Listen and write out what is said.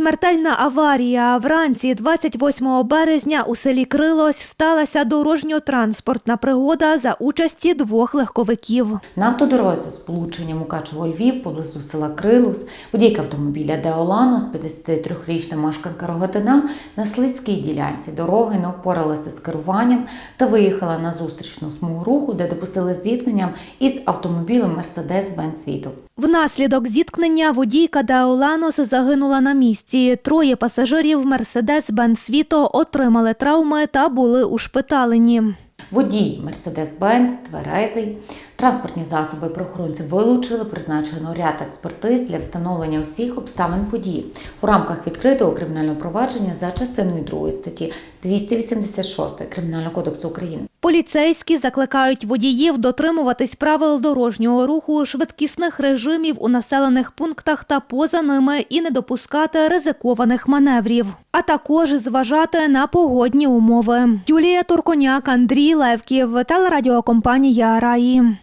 Смертельна аварія. Вранці 28 березня у селі Крилось сталася дорожньо-транспортна пригода за участі двох легковиків. На автодорозі з полученням Мукачево-Львів поблизу села Крилус водійка автомобіля Деолано з 53-річна мешканка Рогатина на слизькій ділянці дороги не впоралася з керуванням та виїхала на зустрічну смугу руху, де допустили зіткнення із автомобілем Mercedes-Benz Vito. Внаслідок зіткнення водійка Деоланос загинула на місці. Троє пасажирів Мерседес-Бенц Віто отримали травми та були ушпиталені. Водій Мерседес Бенс тверезий. Транспортні засоби правоохоронці вилучили, призначено ряд експертиз для встановлення усіх обставин події у рамках відкритого кримінального провадження за частиною 2 статті 286 Кримінального кодексу України. Поліцейські закликають водіїв дотримуватись правил дорожнього руху, швидкісних режимів у населених пунктах та поза ними і не допускати ризикованих маневрів, а також зважати на погодні умови. Юлія Турконяк, Андрій Левків, телерадіокомпанія Раї.